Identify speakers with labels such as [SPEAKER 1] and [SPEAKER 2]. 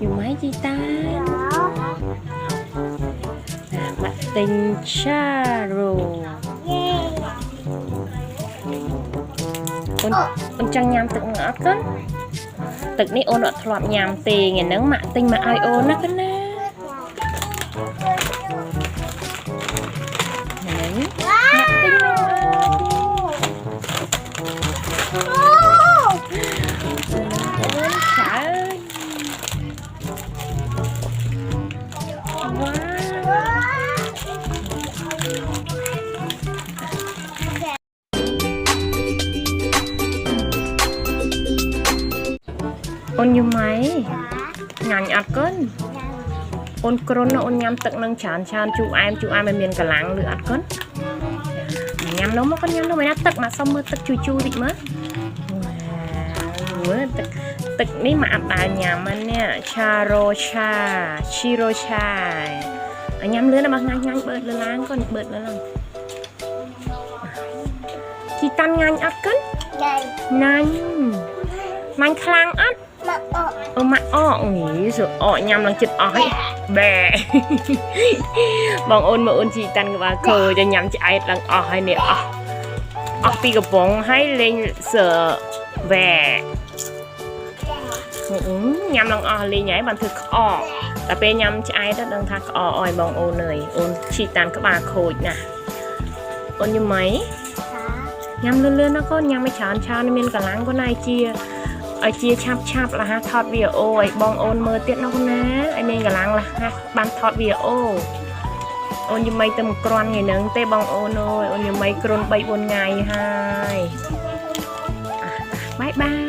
[SPEAKER 1] อยู่ไหมจีตา
[SPEAKER 2] Đó.
[SPEAKER 1] อ่ะมาติงชาโร
[SPEAKER 2] Yeah.
[SPEAKER 1] អូនអូនចង់ញ៉ាំទឹកហ្នឹងអត់កូនទឹកនេះអូនអត់ធ្លាប់ញ៉ាំទេថ្ងៃហ្នឹងម៉ាក់ទិញមកឲ្យអូនណាកូនណាហ្នឹងម៉ាក់ទិញមកឲ្យ អូនយំម៉ៃញ៉ាញ់អត់កូនអូនគ្រុនណាអូនញ៉ាំទឹកនឹងច្រើនច្រើនជូរអែមជូរអែមឲ្យមានកម្លាំងឬអត់កូនញ៉ាំនំមកកូនញ៉ាំនំឯណាទឹកមកសុំមើលទឹកជូរជូរតិចមើលមើលទឹកទឹកនេះមកអត់ដែលញ៉ាំហ្នឹងនេះឆារ៉ូឆាឈីរ៉ូឆាឲ្យញ៉ាំលឿនណាស់ងាញ់ងាញ់បឺតលើឡើងកូនបឺតលើឡើងជីតាន់ងាញ់អត់កូន
[SPEAKER 2] Đây.
[SPEAKER 1] ណាញ់ណាញ់ខ្លាំងអត់
[SPEAKER 2] Mà ờ.
[SPEAKER 1] អូម៉ាក់អកងីសើអកញ៉ាំឡើងចិត្តអស់ហើយបែបងអូនមើលអូនជីតាន់ក្បាលខើទៅញ៉ាំឆ្អែតឡើងអស់ហើយនេះអស់អស់ពីកំប៉ុងហើយលេងសើវ៉ែអឺញ៉ាំឡើងអស់លេងហើយបានធ្វើក្អកតែពេលញ៉ាំឆ្អែតទៅដឹងថាក្អកអស់ហើយបងអូនអើយអូនជីតាន់ក្បាលខូចណាស់អូនយំម៉ៃ
[SPEAKER 2] Hả?
[SPEAKER 1] ញ៉ាំលឿនៗណាកូនញ៉ាំឲ្យច្រើនច្រើនមានកម្លាំងកូនណាឲ្យជា ឲ្យជាឆាប់ឆាប់លះថតវីដេអូឲ្យបងអូនមើលទៀតណាកូនណាឲ្យមានកម្លាំងលះបានថតវីដេអូអូនយមីទៅមកគ្រាន់ថ្ងៃហ្នឹងទេបងអូនអើយអូនយមីគ្រុន3 4ថ្ងៃហើយអ่ะបាយបាយ